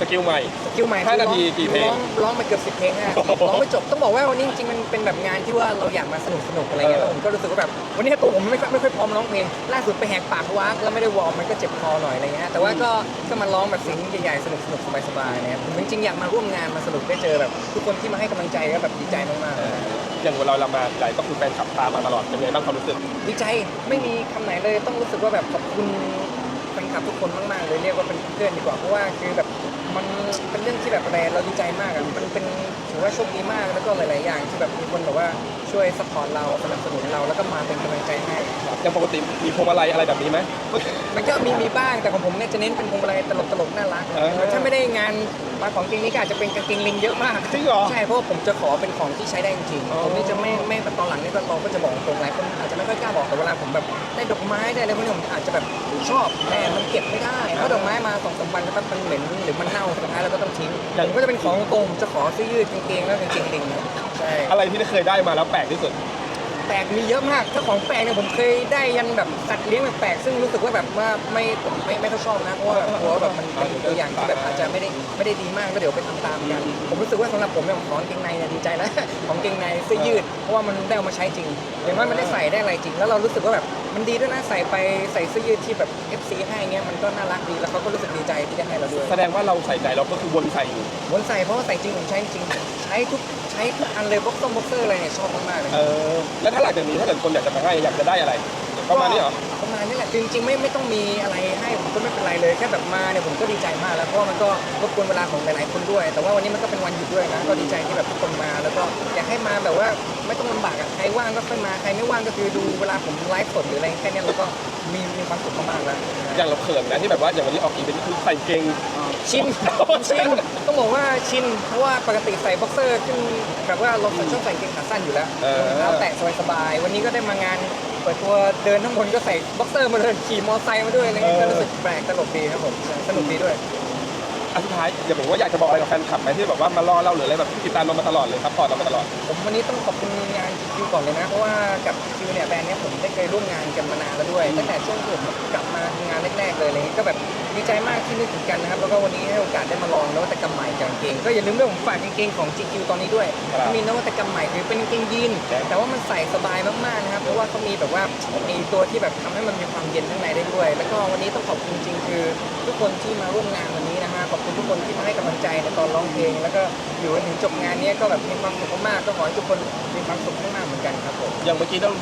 สกิลใหม่ สกิลใหม่ห้านาทีกี่เพลงร้องร้องไปเกือบสิบเพลงอะโอ้โหร้องไม่จบต้องบอกว่าวันนี้จริงๆมันเป็นแบบงานที่ว่าเราอยากมาสนุกสนุกอะไรเงี้ยเออ แล้วผมก็รู้สึกว่าแบบวันนี้ตัวผมไม่ค่อยไม่ค่อยพร้อมร้องเพลงล่าสุดไปแหกปากวักแล้วไม่ได้วอร์มมันก็เจ็บคอหน่อยอะไรเงี้ยแต่ว่าก็ก็มาร้องแบบเสียงใหญ่ๆสนุกสนุกสบายๆนะครับผมจริงๆอยากมาร่วมงานมาสนุกได้เจอแบบ ทุกคนที่มาให้กำลังใจก็แบบดีใจมากๆเอออย่างเวลาเรามาไหนก็คือแฟนขับตามมาตลอดเป็นไงบ้างความรู้สึก ดีใจไม่มีคำไหนเลยต้องรู้สึกว่าแบบขอบคุณแฟนคลับทุกคนมากๆเลยเรียกว่าเป็นเพื่อนดีกว่าเพราะว่าคือแบบ มันเป็นเรื่องที่แบบแรงเราดีใจมากอะมันเป็นถือว่าโชคดีมากแล้วก็หลาย ๆ อย่างที่แบบมีคนแบบว่าช่วยสปอร์ตเราสนับสนุนเราแล้วก็มาเป็นกำลังใจให้ ย่างปกติมีพวงมาลัยอะไรแบบนี้ไหม มันก็มีมีบ้างแต่ของผมเนี่ยจะเน้นเป็นพวงมาลัยตลกตลกๆน่ารักเออถ้าไม่ได้งานมาของจริงนี่ก็อาจจะเป็นกางเกงลิงเยอะมากจริงเหรอใช่เพราะว่าผมจะขอเป็นของที่ใช้ได้จริงอ๋อๆผมนี่จะไม่ไม่แบบตอนหลังนี่ก็เราก็จะบอกตรงหลายคนอาจจะไม่ค่อยกล้าบอกแต่เวลาผมแบบได้ดอกไม้ได้อะไรพวกนี้ผมอาจจะแบบชอบแต่มันเก็บไม่ได้เพราะดอกไม้มาสองสามวันแล้วมันเหม็นหรือมันเน่าสุดท้ายเราก็ต้องทิ้งผมก็จะเป็นของตรงจะขอเสื้อยืดกางเกงแล้วกางเกงลิงใช่ อะไรที่เคยได้มาแล้วแปลกที่สุดแปลกมีเยอะมากถ้าของแปลกเนี่ยผมเคยได้ยันแบบสัตว์เลี้ยงแปลกๆซึ่งรู้สึกว่าแบบว่าไม่ผมไม่ไม่ค่อยชอบนะเพราะว่าแบบกลัวว่าแบบมันเป็นตัวอย่างที่แบบอาจจะไม่ได้ไม่ได้ดีมากก็เดี๋ยวไปทำตามกัน ผมรู้สึกว่าสำหรับผมเนี่ยของเกงในเนี่ยดีใจแล้วของเกงในเสื้อยืดเพราะว่ามันได้เอามาใช้จริงอย่างน้อยมันได้ใส่ได้อะไรจริง แล้วเรารู้สึกว่าแบบมันดีด้วยนะใส่ไปใส่เสื้อยืดที่แบบ FC ให้เงี้ยมันก็น่ารักดีแล้วเขาก็รู้สึกดีใจที่ได้ให้เราด้วยแสดงว่าเราใส่ใจเราก็คือวนใส่อยู่วนใส่เพราะว่าใส่จริงผมใช้จริงใช้ทุกใช้ทุกอันเลยบ็อกซ์บ็อกเซอร์อะไรเนี่ยชอบมากๆเลยเออแล้วถ้าหลังจากนี้ถ้าเกิดคนอยากจะมาให้อยากจะได้อะไรประมาณนี้เหรอประมาณนี้แหละคือจริงๆไม่ไม่ต้องมีอะไรให้ผมก็ไม่เป็นไรเลยแค่แบบมาเนี่ยผมก็ดีใจมากแล้วเพราะว่ามันก็รบกวนเวลาของหลายๆคนด้วย แต่ว่าวันนี้มันก็เป็นวันหยุดด้วยนะก็ดีใจที่แบบทุกคนมาแล้วก็อยากให้มาแบบว่าไม่ต้องลำบากอะใครว่างก็ค่อยมาใครไม่ว่างก็คือดูเวลาผมไลฟ์สดหรืออะไรแค่เนี้ยเราก็มีมีความสุขมากๆแล้วอย่างเราเขินนะที่แบบว่าอย่างวันนี้ออกอีเวนต์คือใส่เกงชินชิน ต้องบอกว่าชินเพราะว่าปกติใส่บ็อกเซอร์ขึ้นแบบว่าเราชอบใส่กางเกงขาสั้นอยู่แล้วเออ รองเท้าแตะสบายๆวันนี้ก็ได้มางานเปิดตัวเดินทั้งบนก็ใส่บ็อกเซอร์มาเดินขี่มอเตอร์ไซค์มาด้วยอะไรเงี้ยก็รู้สึกแปลกตลกดีครับผมสนุกดีด้วย อันสุดท้ายอย่าบอกว่าอยากจะบอกอะไรกับแฟนคลับไหมที่แบบว่ามารอเราหรืออะไรแบบที่ติดตามเรามาตลอดเลยครับพอร์ตเรามาตลอด ผมวันนี้ต้องขอบคุณงานคิวก่อนเลยนะ เพราะว่ากับคิวเนี่ยแบรนด์เนี้ยผมได้เคยร่วมงานกันมานานแล้วด้วย ตั้งแต่ช่วงที่ผมกลับมา ดีใจมากที่นึกถึงกันนะครับ แล้วก็วันนี้ให้โอกาสได้มาลองนวัตกรรมใหม่กับกางเกง ก็อย่าลืมด้วยผมฝากกางเกงของ GQ ตอนนี้ด้วยครับ มีนวัตกรรมใหม่คือเป็นกางเกงยีนครับแต่ว่ามันใส่สบายมากๆนะครับ เพราะว่าเขามีแบบว่ามีตัวที่แบบทำให้มันมีความเย็นข้างในได้ด้วย แล้วก็วันนี้ต้องขอบคุณจริงๆคือ ทุกคนที่มาร่วมงานวันนี้นะฮะขอบคุณทุกคนที่มาให้กำลังใจในตอนร้องเพลง แล้วก็อยู่จนถึงจบงานเนี้ยก็แบบมีความสุขมากๆก็ขอให้ทุกคนมีความสุขมากๆเหมือนกันครับผม อย่างเมื่อกี้เรา